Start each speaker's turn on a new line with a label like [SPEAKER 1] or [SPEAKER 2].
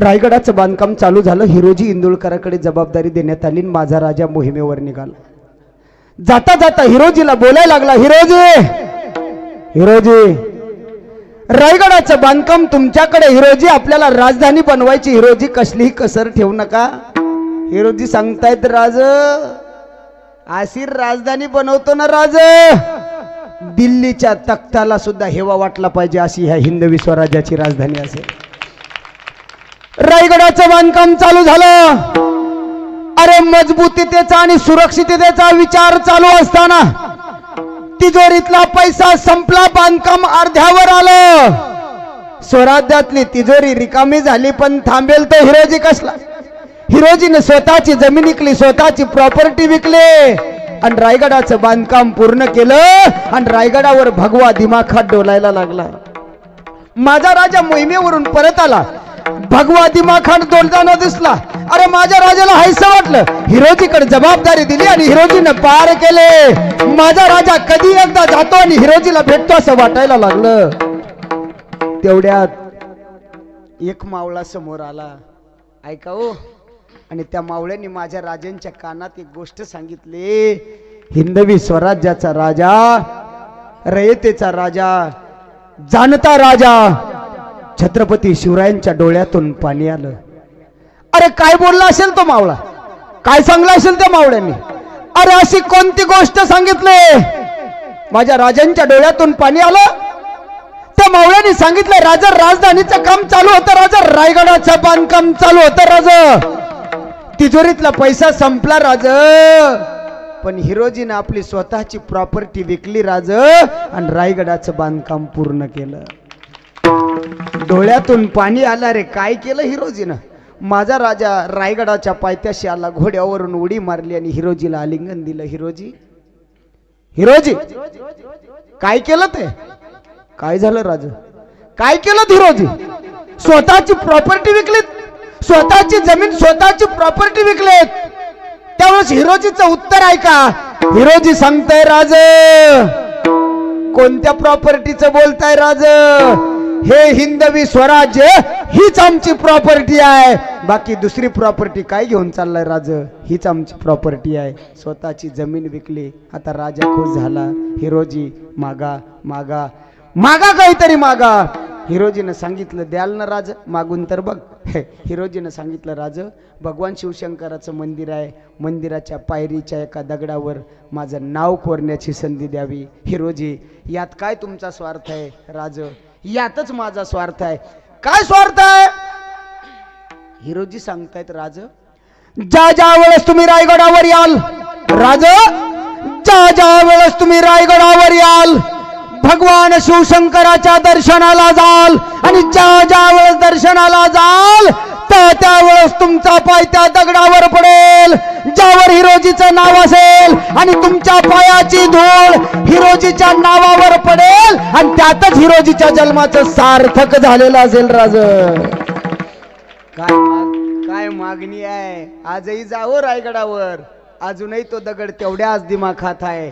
[SPEAKER 1] रायगडाचं बांधकाम चालू झालं. हिरोजी इंदुळकराकडे जबाबदारी देण्यात आली आणि माझा राजा मोहिमेवर निघाला. जाता जाता हिरोजीला बोलायला लागला हिरोजी! हिरोजी! रायगडाचं बांधकाम तुमच्याकडे हिरोजी! आपल्याला राजधानी बनवायची. हिरोजी कसलीही कसर ठेवू नका. हिरोजी सांगतायत राज आशीर राजधानी बनवतो ना राज. दिल्लीच्या तख्ताला सुद्धा हेवा वाटला पाहिजे अशी ह्या हिंदवी स्वराज्याची राजधानी असेल. रायगडाचं बांधकाम चालू झालं. अरे मजबूतीतेचा आणि सुरक्षिततेचा विचार चालू असताना तिजोरीतला पैसा संपला बांधकाम अर्ध्यावर आलं. स्वराज्यातली तिजोरी रिकामी झाली पण थांबेल तर हिरोजी कसला? हिरोजीने स्वतःची जमीन विकली स्वतःची प्रॉपर्टी विकली. आणि रायगडाचं बांधकाम पूर्ण केलं आणि रायगडावर भगवा दिमाखात डोलायला लागला. माझा राजा मोहिमेवरून परत आला. भगवा दिमाखात दोलताना दिसला. अरे माझ्या राजाला हायस वाटलं. हिरोजीकडे जबाबदारी दिली आणि हिरोजीने पार केले. माझा राजा कधी एकदा जातो आणि हिरोजीला भेटतो असं वाटायला लागलं. तेवढ्यात एक मावळा समोर आला. ऐका हो. आणि त्या मावळ्याने माझ्या राजांच्या कानात एक गोष्ट सांगितली. हिंदवी स्वराज्याचा राजा रयतेचा राजा जाणता राजा छत्रपती शिवरायांच्या डोळ्यातून पाणी आलं. अरे काय बोलला असेल तो मावळा? काय सांगला असेल त्या मावळ्यांनी? अरे अशी कोणती गोष्ट सांगितले? माझ्या राजांच्या डोळ्यातून पाणी आलं. त्या मावळ्यांनी सांगितलं राजा राजधानीचं काम चालू होतं राजा. रायगडाचं बांधकाम चालू होतं राजा. तिजोरीतला पैसा संपला राज. पण हिरोजीनं आपली स्वतःची प्रॉपर्टी विकली राज आणि रायगडाचं बांधकाम पूर्ण केलं. डोळ्यातून पाणी आलं रे काय केलं हिरोजीनं? माझा राजा रायगडाच्या पायथ्याशी आला घोड्यावरून उडी मारली आणि हिरोजीला आलिंगन दिलं. हिरोजी? हिरोजी? काय केलं ते? काय झालं राजू? काय केलं हिरोजी? स्वतःची प्रॉपर्टी विकलीत. स्वतःची जमीन स्वतःची प्रॉपर्टी विकलेत. त्यावेळेस हिरोजीचं उत्तर ऐका. हिरोजी सांगताय राज कोणत्या प्रॉपर्टीचं बोलताय राज? हे हिंदवी स्वराज्य हीच आमची प्रॉपर्टी आहे. बाकी दुसरी प्रॉपर्टी काय घेऊन चाललाय राज? हीच आमची प्रॉपर्टी आहे. स्वतःची जमीन विकली. आता राजा खुश झाला. हिरोजी मागा मागा. मागा काहीतरी मागा. हिरोजीनं सांगितलं द्याल ना राज? मागून तर बघ. हे, हिरोजीनं सांगितलं राज भगवान शिवशंकराचं मंदिर आहे. मंदिराच्या पायरीच्या एका दगडावर माझं नाव कोरण्याची संधी द्यावी. हिरोजी यात काय तुमचा स्वार्थ आहे? राज यातच माझा स्वार्थ आहे. काय स्वार्थ आहे? हिरोजी सांगतायत राज ज्या ज्या वेळेस तुम्ही रायगडावर याल राज ज्या ज्या वेळेस तुम्ही रायगडावर याल भगवान शिवशंकराच्या दर्शनाला जाल आणि ज्या ज्या वेळेस दर्शनाला जाल त्या त्यावेळेस तुमचा पाय त्या दगडावर पडेल ज्यावर हिरोजीचं नाव असेल आणि तुमच्या पायाची धूळ हिरोजीच्या नावावर पडेल आणि त्यातच हिरोजीच्या जन्माचं सार्थक झालेलं असेल राज काय माग काय मागणी आहे? आजही जावं रायगडावर. अजूनही तो दगड तेवढ्याच दिमाखात आहे.